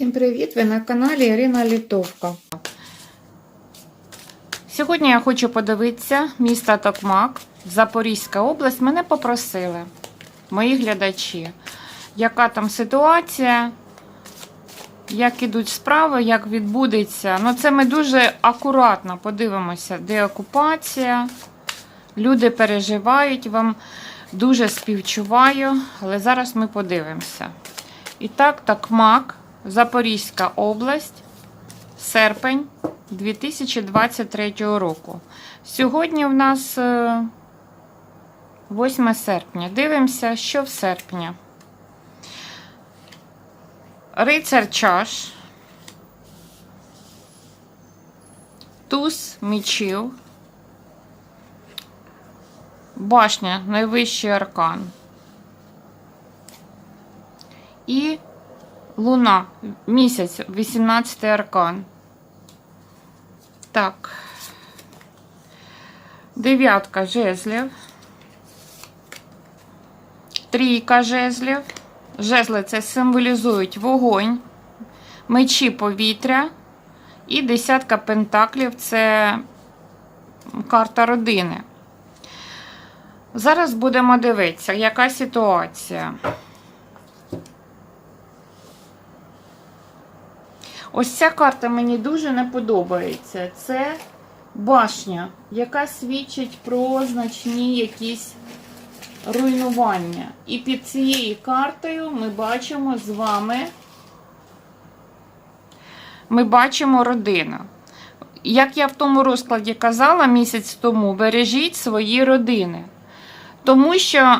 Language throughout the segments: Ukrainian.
Всім привіт! Ви на каналі Ірина Літовка. Сьогодні я хочу подивитися місто Токмак, Запорізька область. Мене попросили, мої глядачі, яка там ситуація, як ідуть справи, як відбудеться. Ну, це ми дуже акуратно подивимося, де окупація. Люди переживають, вам дуже співчуваю, але зараз ми подивимося. І так, Токмак. Запорізька область, серпень 2023 року. Сьогодні в нас е, 8 серпня. Дивимося, що в серпні. Рицар чаш. Туз мечів. Башня найвищий аркан. І Луна, місяць, 18 аркан. Так. Дев'ятка жезлів. Трійка жезлів. Жезли це символізують вогонь, мечі повітря. І десятка пентаклів це карта родини. Зараз будемо дивитися, яка ситуація. Ось ця карта мені дуже не подобається. Це башня, яка свідчить про значні якісь руйнування. І під цією картою ми бачимо з вами, ми бачимо родину. Як я в тому розкладі казала місяць тому, бережіть свої родини. Тому що,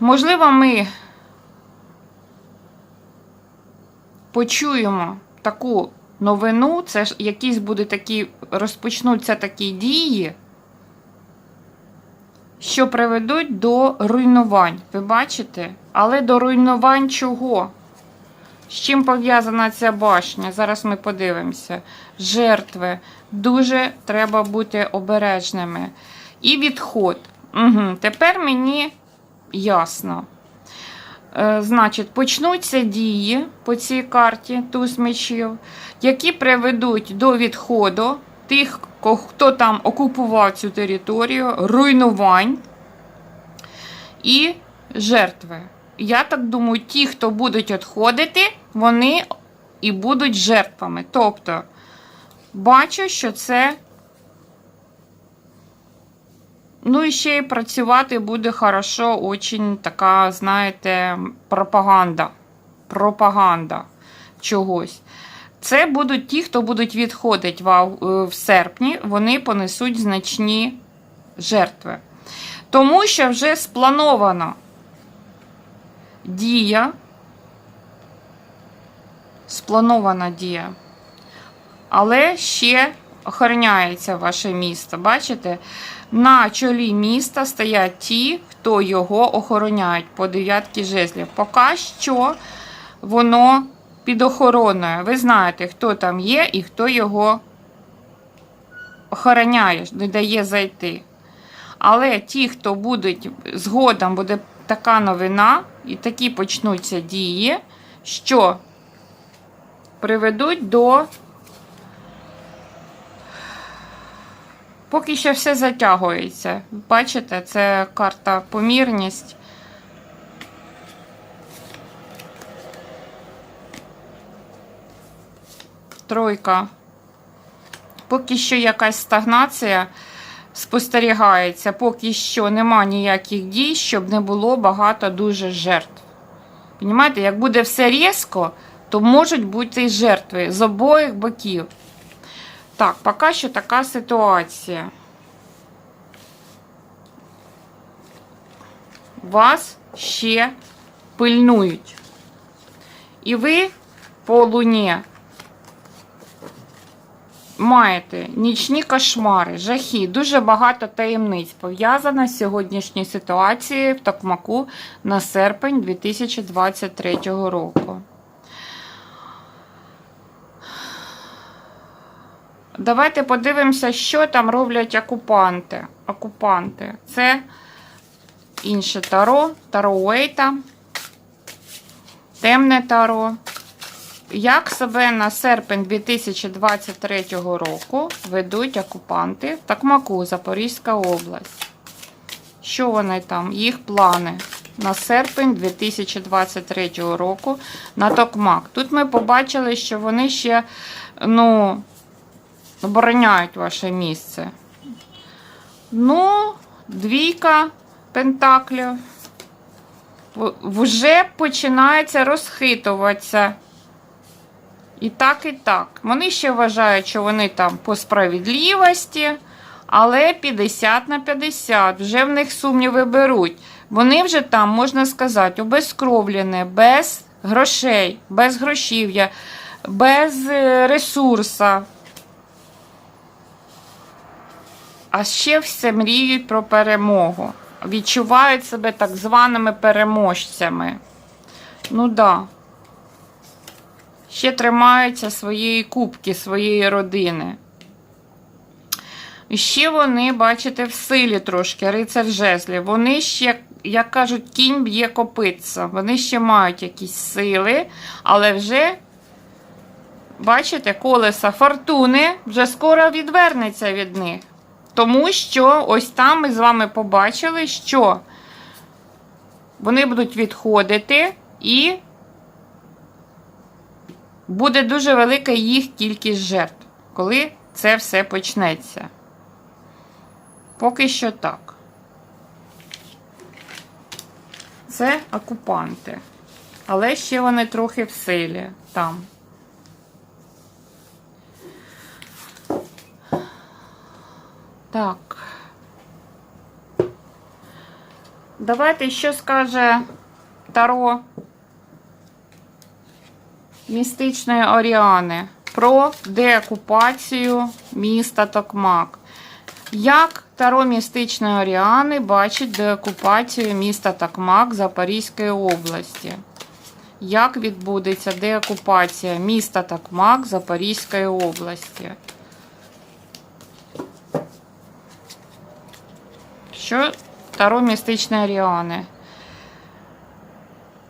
можливо, ми почуємо таку новину, це ж якісь будуть такі, розпочнуться такі дії, що приведуть до руйнувань. Ви бачите? Але до руйнувань чого? З чим пов'язана ця башня? Зараз ми подивимося. Жертви. Дуже треба бути обережними. І відход. Угу. Тепер мені ясно. Е, Значить, почнуться дії по цій карті туз мечів, які приведуть до відходу тих, хто там окупував цю територію, руйнувань і жертви. Я так думаю, ті, хто будуть відходити, вони і будуть жертвами. Тобто, бачу, що це. Ну і ще й працювати буде хорошо, очень така, знаєте, пропаганда. Пропаганда чогось. Це будуть ті, хто будуть відходити в, е, серпні, вони понесуть значні жертви. Тому що вже спланована дія. Спланована дія. Але ще охороняється ваше місто. Бачите? На чолі міста стоять ті, хто його охороняють по дев'ятки жезлів. Поки що воно під охороною. Ви знаєте, хто там є і хто його охороняє, не дає зайти. Але ті, хто будуть згодом буде така новина, і такі почнуться дії, що приведуть до Поки що все затягується. Бачите, це карта помірність. Тройка. Поки що якась стагнація спостерігається, поки що нема ніяких дій, щоб не було багато дуже жертв. Понімаєте, як буде все різко, то можуть бути і жертви з обох боків. Так, поки що така ситуація. Вас ще пильнують. І ви по луні маєте нічні кошмари, жахи, дуже багато таємниць пов'язано з сьогоднішньою ситуацією в Токмаку на серпень 2023 року. Давайте подивимося, що там роблять окупанти. Окупанти. Це інше таро, таро Уейта. Темне таро. Як себе на серпень 2023 року ведуть окупанти в Такмаку, Запорізька область? Що вони там? Їх плани на серпень 2023 року на Токмак. Тут ми побачили, що вони ще ну, обороняють ваше місце. Ну, двійка пентаклів. Вже починається розхитуватися. І так, і так. Вони ще вважають, що вони там по справедливості, але 50 на 50. Вже в них сумніви беруть. Вони вже там, можна сказати, обезкровлене, без грошей, без грошів'я, без е, А ще все мріють про перемогу. Відчувають себе так званими переможцями. Ну да. Ще тримаються своєї кубки, своєї родини. І ще вони, бачите, в силі трошки, рицар жезлів. Вони ще, як кажуть, кінь б'є копитця. Вони ще мають якісь сили, але вже, бачите, колеса фортуни вже скоро відвернеться від них. Тому що ось там ми з вами побачили, що вони будуть відходити і буде дуже велика їх кількість жертв, коли це все почнеться. Поки що так. Це окупанти. Але ще вони трохи в силі там. Так. Давайте що скаже Таро містичної Оріани про деокупацію міста Токмак. Як Таро містичної Оріани бачить деокупацію міста Токмак Запорізької області? Як відбудеться деокупація міста Токмак Запорізької області? Що Таро містичної Оріани?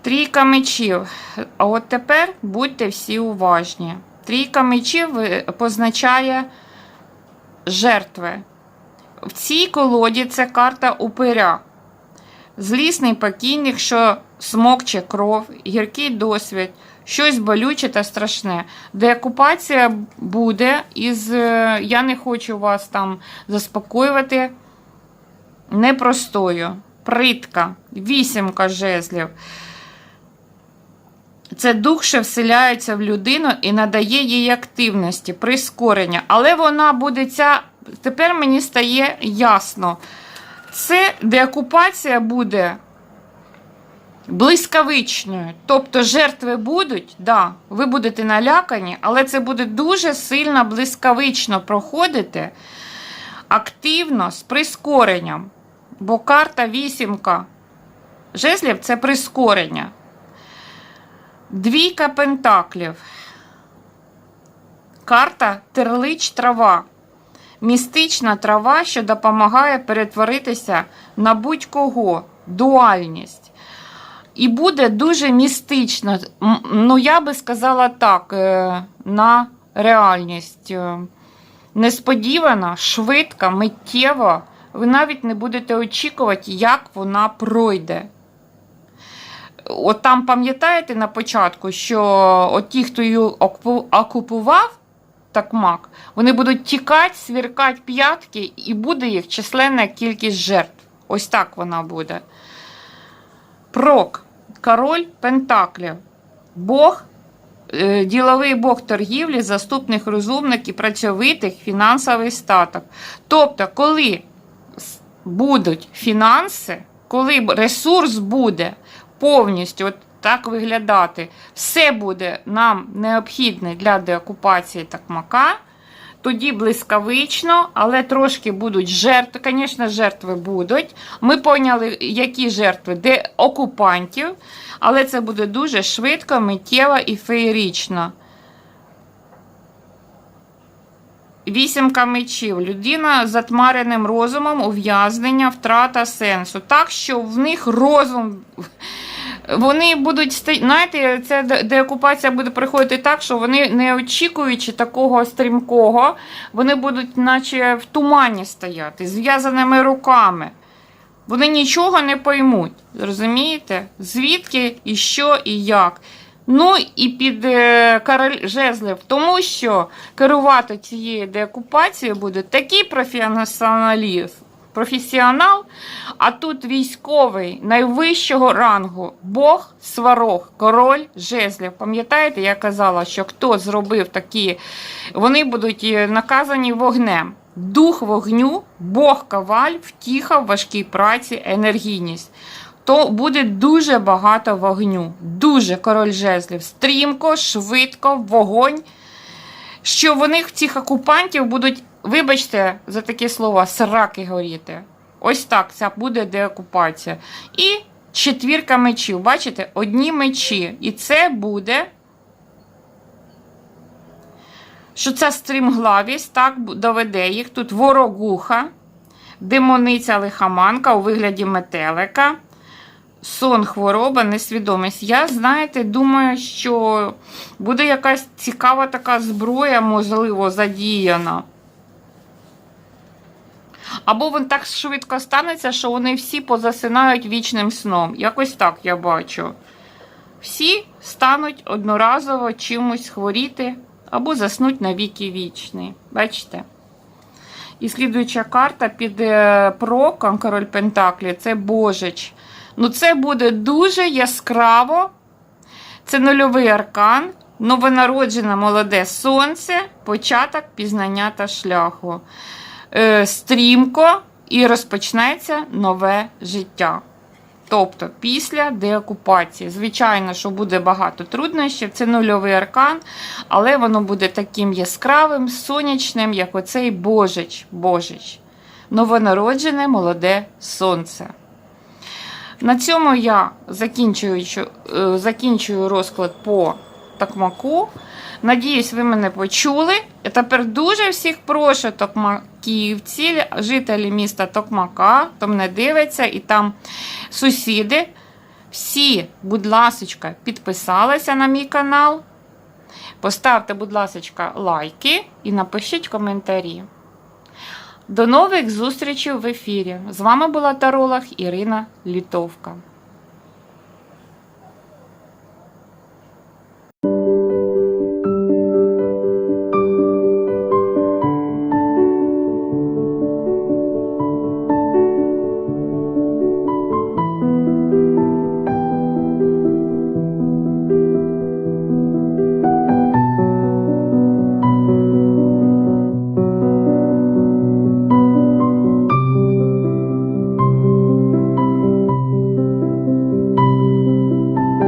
Трійка мечів. А от тепер будьте всі уважні. Трійка мечів е, позначає жертви. В цій колоді це карта упиря. Злісний покійник, що смокче кров, гіркий досвід, щось болюче та страшне. Деокупація буде із. е, Я не хочу вас там заспокоювати непростою. Притка, вісімка жезлів. Це дух, що вселяється в людину і надає їй активності, прискорення. Але вона буде ця. Тепер мені стає ясно. Це деокупація буде блискавичною. Тобто жертви будуть, да, ви будете налякані, але це буде дуже сильно блискавично проходити активно з прискоренням. Бо карта вісімка жезлів це прискорення. Двійка пентаклів. Карта терлич трава. Містична трава, що допомагає перетворитися на будь-кого. Дуальність. І буде дуже містично. Ну, я би сказала так, е, на реальність. Е, Несподівано, швидко, миттєво. Ви навіть не будете очікувати, як вона пройде. От там пам'ятаєте на початку, що от ті, хто її окупу- окупував, такмак, вони будуть тікати, свіркати п'ятки, і буде їх численна кількість жертв. Ось так вона буде. Прок, король Пентаклів, Бог, е, діловий Бог торгівлі, заступник розумник і працьовитих фінансовий статок. Тобто, коли будуть фінанси, коли ресурс буде повністю от так виглядати, все буде нам необхідне для деокупації Такмака, тоді блискавично, але трошки будуть жертви. Звісно, жертви будуть. Ми поняли, які жертви, де окупантів, але це буде дуже швидко, миттєво і феєрично. Вісімка мечів. Людина з затмареним розумом, ув'язнення, втрата сенсу. Так що в них розум Вони будуть знаєте, ця деокупація буде приходити так, що вони, не очікуючи такого стрімкого, вони будуть, наче в тумані стояти, зв'язаними руками. Вони нічого не поймуть. Розумієте? Звідки і що і як. Ну і під е, король жезлів, тому що керувати цією деокупацією буде такий професіоналіст, професіонал, а тут військовий найвищого рангу Бог сварог, король жезлів. Пам'ятаєте, я казала, що хто зробив такі, вони будуть е, наказані вогнем. Дух вогню, Бог коваль, втіха в важкій праці, енергійність. То буде дуже багато вогню. Дуже король жезлів. Стрімко, швидко, вогонь. Що вони цих окупантів будуть, вибачте за таке слово, сраки горіти. Ось так це буде деокупація. І четвірка мечів. Бачите, одні мечі. І це буде. Що ця стрімглавість так доведе їх. Тут ворогуха, демониця лихоманка у вигляді метелика, сон, хвороба, несвідомість. Я, знаєте, думаю, що буде якась цікава така зброя, можливо, задіяна. Або він так швидко станеться, що вони всі позасинають вічним сном. Якось так я бачу. Всі стануть одноразово чимось хворіти або заснуть на віки вічні. Бачите? І слідуюча карта під е, проком король Пентаклі це Божич. Ну, це буде дуже яскраво. Це нульовий аркан, новонароджене молоде сонце, початок пізнання та шляху. Е, стрімко і розпочнеться нове життя. Тобто після деокупації. Звичайно, що буде багато труднощів, це нульовий аркан, але воно буде таким яскравим, сонячним, як оцей Божич. Божич. Новонароджене молоде сонце. На цьому я закінчую, е, закінчую розклад по Токмаку. Надіюсь, ви мене почули. Я тепер дуже всіх прошу токмаківці, жителі міста Токмака, хто мене дивиться, і там сусіди. Всі, будь ласочка, підписалися на мій канал. Поставте, будь ласочка, лайки і напишіть коментарі. До нових зустрічей в ефірі. З вами була таролог Ірина Літовка.